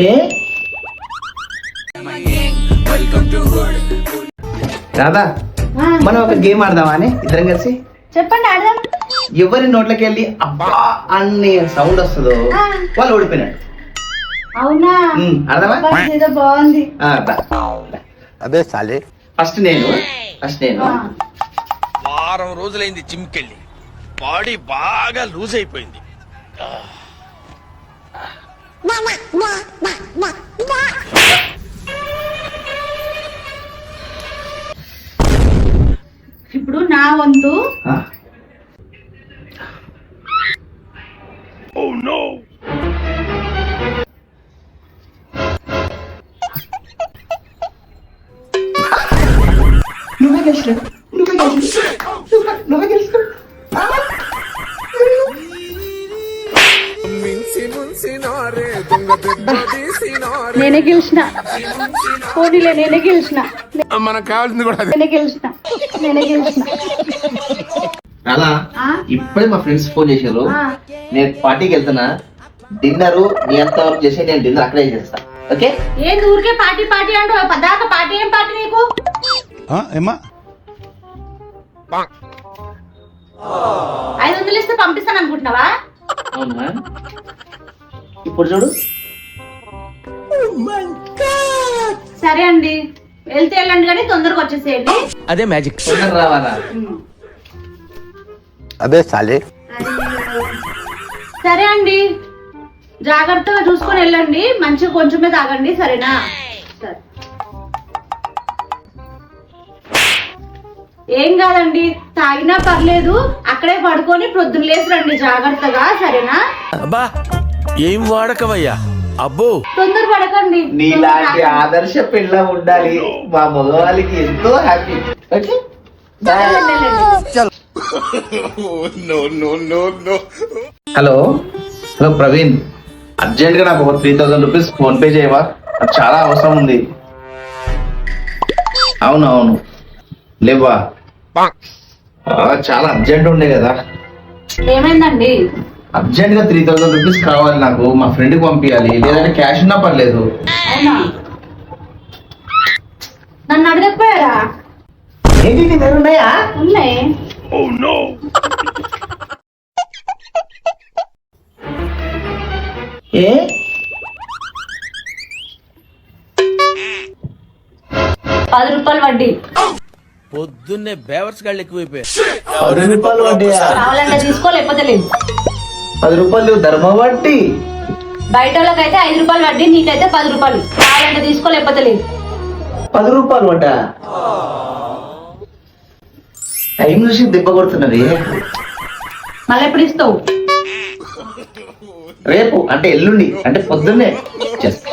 ఏ? రాధా మనం ఒక గేమ్ ఆడదామా అని? ఇద్దరం కలిసి? చెప్పండి ఆడదాం. ఎవరి నోట్లోకి వెళ్ళి అబ్బా అన్ని సౌండ్ వస్తుందో. వాళ్ళు ఓడిపోయినాడు అవునా? ఆడదామా? బాగుంది. అబే సాలే ఫస్ట్ నేను ఫస్ట్ నేను. వారం రోజులైంది జిమ్కెళ్ళి. బాడీ బాగా లూజ్ అయిపోయింది. ఇప్పుడు నా వంతు. ఆ. నువ్వే గెలిచినావు నువ్వే గెలిచినావు నువ్వే- నువ్వే నేనే గెలిచిన. పోనీలే నేనే గెలిచిన. మనకు కావాల్సింది కూడా నేనే గెలిచిన. నేనే గెలిచిన. అలా? ఇప్పుడే మా ఫ్రెండ్స్ ఫోన్ చేశారు. ఆ. నేను పార్టీకి వెళ్తున్నా. డిన్నర్ నీ అంత వరకు చేసి నేను డిన్నర్ అక్కడే చేస్తా ఓకే? ఏంది ఊరికే పార్టీ పార్టీ అంటూ పదాక పార్టీ ఏం పార్టీ నీకు? ఏమా ఐదు వందలు ఇస్తే పంపిస్తాను అనుకుంటున్నావా? అవునా ఇప్పుడు చూడు. సరే అండి. వెళ్తే వెళ్ళండి కానీ తొందరగా వచ్చేసేయండి. అదే మ్యాజిక్. తొందర రావాలా? అబే సాలే సరే అండి. జాగ్రత్తగా చూసుకొని వెళ్ళండి. మంచిగా కొంచెమే తాగండి సరేనా? సరే. ఏం కాదండి. తాగినా పర్లేదు. అక్కడే పడుకొని ప్రొద్దున లేసి రండి జాగ్రత్తగా. సరేనా? ఏం వాడకవయ్యా అబ్బో. తొందర పడకండి. నీలాంటి ఆదర్శ పిల్ల ఉండాలి. మా మగవాళ్ళకి ఎంతో happy okay hello. Hello Praveen. అర్జెంట్గా నాకు ఒక three thousand rupees phone pay చేయవా? నాకు చాలా అవసరం ఉంది. అవును అవును లేవా ఆ, చాలా అర్జెంట్ ఉండే కదా. ఏమైందండి? అర్జెంట్గా త్రీ థౌసండ్ రూపీస్ కావాలి నాకు మా ఫ్రెండ్కి పంపించాలి లేదంటే క్యాష్ ఉన్నా పర్లేదు. నన్ను అడగకపోయారా? ఏంటి నీ దగ్గర ఉన్నాయా? ఉన్నాయి. ఏ? పది రూపాయలు వడ్డీ. పొద్దున్నే బేవర్స్ గాళ్ళు ఎక్కువైపోయారు పది రూపాయలు వడ్డీయా? కావాలంటే తీసుకో లేకపోతే లేదు. పది రూపాయలు ధర్మ వడ్డీ. బయట వాళ్ళకైతే ఐదు రూపాయలు వడ్డీ నీకైతే పది రూపాయలు. కావాలంటే తీసుకో లేకపోతే లేదు. పది రూపాయలు వడ్డ టైం చూసి దెబ్బ కొడుతున్నది. మళ్ళీ ఎప్పుడు ఇస్తావు? రేపు అంటే ఎల్లుండి అంటే పొద్దున్నే. చేస్తా